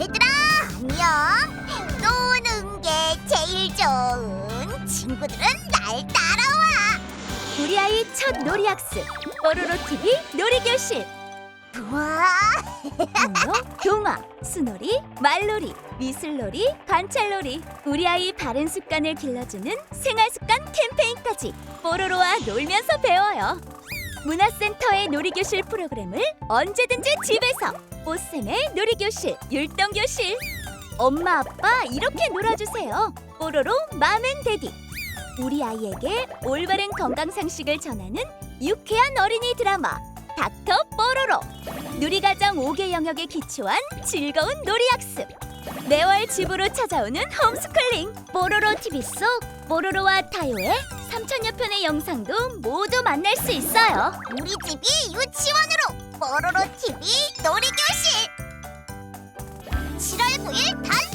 얘들아 안녕. 노는 게 제일 좋은 친구들은 날 따라와. 우리 아이 첫 놀이 학습 뽀로로 TV 놀이 교실. 우와. 동요, 동화, 수놀이, 말놀이, 미술놀이, 관찰놀이. 우리 아이 바른 습관을 길러주는 생활습관 캠페인까지 뽀로로와 놀면서 배워요 문화센터의 놀이교실 프로그램을 언제든지 집에서. 뽀쌤의 놀이교실, 율동교실. 엄마 아빠 이렇게 놀아주세요. 뽀로로 맘앤데디. 우리 아이에게 올바른 건강 상식을 전하는 유쾌한 어린이 드라마 닥터 뽀로로. 누리과정 5개 영역에 기초한 즐거운 놀이학습. 매월 집으로 찾아오는 홈스쿨링. 뽀로로 TV 속 뽀로로와 타요의 3 천여 편의 영상도 모두 만날 수 있어요. 우리 집이 유치원으로 뽀로로 TV 놀이교실. 7월 9일 단